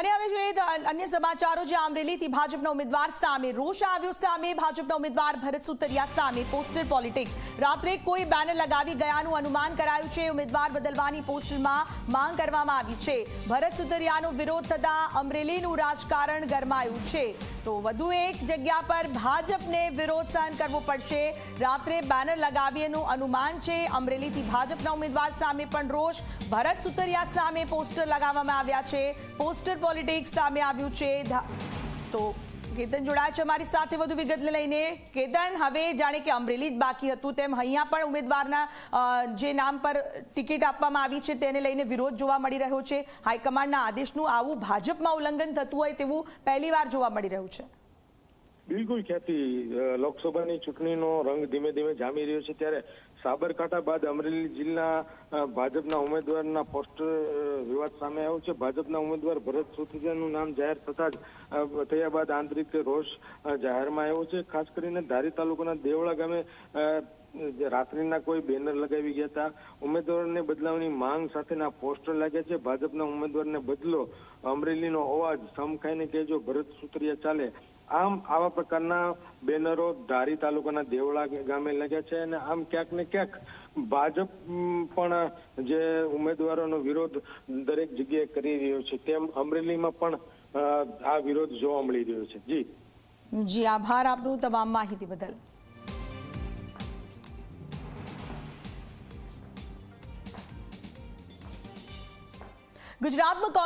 અને હવે જોઈએ અન્ય સમાચારો જે અમરેલીથી ભાજપના ઉમેદવાર સામે રોષ આવ્યો સામે. ભાજપના ઉમેદવાર ભરત સુતરિયા સામે પોસ્ટર પોલિટિક્સ. રાત્રે કોઈ બેનર લગાવી ગયાનું અનુમાન કરાયું છે. ઉમેદવાર બદલવાની પોસ્ટરમાં માંગ કરવામાં આવી છે. ભરત સુતરિયાનો વિરોધ થતાં અમરેલીનું રાજકારણ ગરમાયું છે. તો વધુ એક જગ્યા પર ભાજપને વિરોધ સહન કરવો પડશે. રાત્રે બેનર લગાવીનું અનુમાન છે. અમરેલીથી ભાજપના ઉમેદવાર સામે પણ રોષ. ભરત સુતરિયા સામે પોસ્ટર લગાવવામાં આવ્યા છે. પોસ્ટર પોલિટિક્સ સામે આવ્યું છે. તો કેતન જોડાય છે અમારી સાથે વધુ વિગત લઈને. કેતન, હવે જાણે કે અમરેલી જ બાકી હતું તેમ અહીંયા પણ ઉમેદવારના જે નામ પર ટિકિટ આપવામાં આવી છે તેને લઈને વિરોધ જોવા મળી રહ્યો છે. હાઈકમાન્ડના આદેશનું આવું ભાજપમાં ઉલ્લંઘન થતું હોય તેવું પહેલીવાર જોવા મળી રહ્યું છે. બિલકુલ ખ્યાતિ લોકસભાની ચૂંટણીનો રંગ ધીમે ધીમે જામી રહ્યો છે. ત્યારે સાબરકાંઠા બાદ અમરેલી જિલ્લા ભાજપના ઉમેદવારના પોસ્ટર વિવાદ સામે આવ્યો છે. ભાજપના ઉમેદવાર ભરત સુતરિયાનું નામ જાહેર થતા જ થયા બાદ આંતરિક રોષ જાહેરમાં આવ્યો છે. ખાસ કરીને ધારી તાલુકાના દેવળા ગામે રાત્રિના કોઈ બેનર લગાવી ગયા હતા. ઉમેદવારને બદલાવની માંગ સાથેના પોસ્ટર લાગ્યા છે. ભાજપના ઉમેદવારને બદલો અમરેલીનો અવાજ સમખાઈને કહેજો, ભરત સુતરિયા ચાલે. આમ આવા પ્રકારના બેનરો ધારી તાલુકાના દેવળા ગામે લાગ્યા છે અને આમ ક્યાંક ને ક્યાંક ભાજપ પણ જે ઉમેદવારોનો વિરોધ દરેક જગ્યાએ કરી રહ્યો છે, તેમ અમરેલીમાં પણ આ વિરોધ જોવા મળી રહ્યો છે. જી. જી, આભાર આપનું તમામ માહિતી બદલ. ગુજરાતમાં